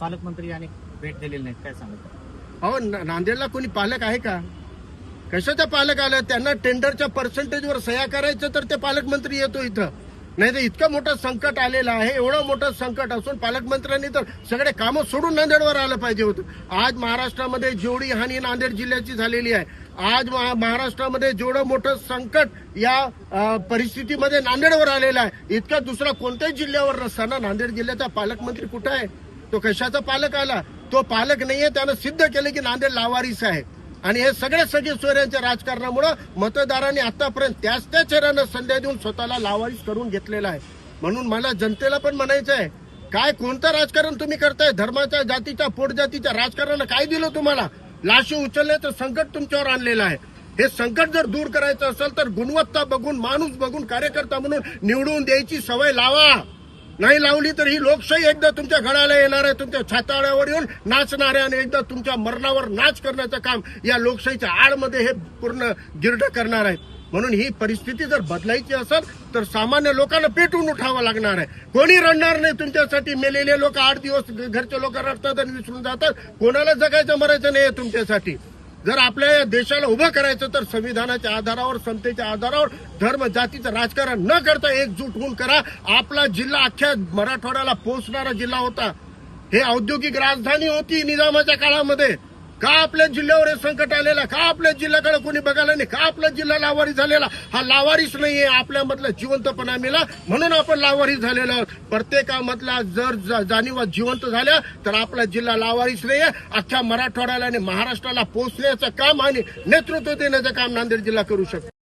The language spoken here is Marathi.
पालकमंत्री आणि भेट दिलेली नाही. काय सांगत अहो नांदेडला कोणी पालक आहे का? कशाचा पालक आलं? त्यांना टेंडरच्या पर्सेंटेजवर सह्या करायचं तर ते पालकमंत्री येतो इथं. नाही तर इतकं मोठं संकट आलेलं आहे एवढं मोठं संकट असून पालकमंत्र्यांनी तर सगळे कामं सोडून नांदेडवर आलं पाहिजे होतं. आज महाराष्ट्रामध्ये जेवढी हानी नांदेड जिल्ह्याची झालेली आहे आज महा- महाराष्ट्रामध्ये जेवढं मोठं संकट या अ, परिस्थितीमध्ये नांदेडवर आलेलं आहे इतकं दुसरा कोणत्याही जिल्ह्यावर नसताना नांदेड जिल्ह्याचा पालकमंत्री कुठं आहे? तो कशाचा पालक आला? तो पालक नाहीये त्यानं सिद्ध केलं की नांदेड लावारीस आहे. आणि हे सगळे सगळे सोयऱ्यांच्या राजकारणामुळं मतदारांनी आतापर्यंत त्याच त्या चेहऱ्यानं संध्या देऊन स्वतःला लावारीस करून घेतलेला आहे. म्हणून मला जनतेला पण म्हणायचं आहे काय कोणतं राजकारण तुम्ही करताय? धर्माच्या जातीच्या पोटजातीच्या राजकारणानं काय दिलं तुम्हाला? लाशी उचलले तर संकट तुमच्यावर आणलेलं आहे. हे संकट जर दूर करायचं असेल तर गुणवत्ता बघून माणूस बघून कार्यकर्ता म्हणून निवडून द्यायची सवय लावा. नाही लावली तर ही लोकशाही एकदा तुमच्या घराला येणार आहे तुमच्या छाताळ्यावर येऊन नाचणार आहे आणि एकदा तुमच्या मरणावर नाच करण्याचं काम या लोकशाहीच्या आडमध्ये हे पूर्ण गिरड करणार आहेत. म्हणून ही परिस्थिती जर बदलायची असेल तर सामान्य लोकांना पेटून उठावं लागणार आहे. कोणी रडणार नाही तुमच्यासाठी मेलेले लोक आठ दिवस घरचे लोक रडतात आणि विसरून जातात. कोणाला जगायचं मरायचं नाही तुमच्यासाठी. जर आपल्या या देशाला उभं करायचं तर संविधानाच्या आधारावर समतेच्या आधारावर धर्म जातीचं राजकारण न करता एकजूट होऊन करा. आपला जिल्हा अख्ख्या मराठवाड्याला पोहोचणारा जिल्हा होता. हे औद्योगिक राजधानी होती निजामाच्या काळामध्ये. का आपल्या जिल्ह्यावर हे संकट आलेलं का आपल्या जिल्ह्याकडे कोणी बघायला नाही? का आपला जिल्हा लावारी झालेला? हा लावारीच नाहीये आपल्यामधला जिवंतपणा मिला म्हणून आपण लावारी झालेलो आहोत. प्रत्येकामधला जर जाणीवा जिवंत झाल्या तर आपला जिल्हा लावारीच नाहीये. अख्ख्या मराठवाड्याला आणि महाराष्ट्राला पोहोचण्याचं काम आणि नेतृत्व देण्याचं काम नांदेड जिल्हा करू शकतो.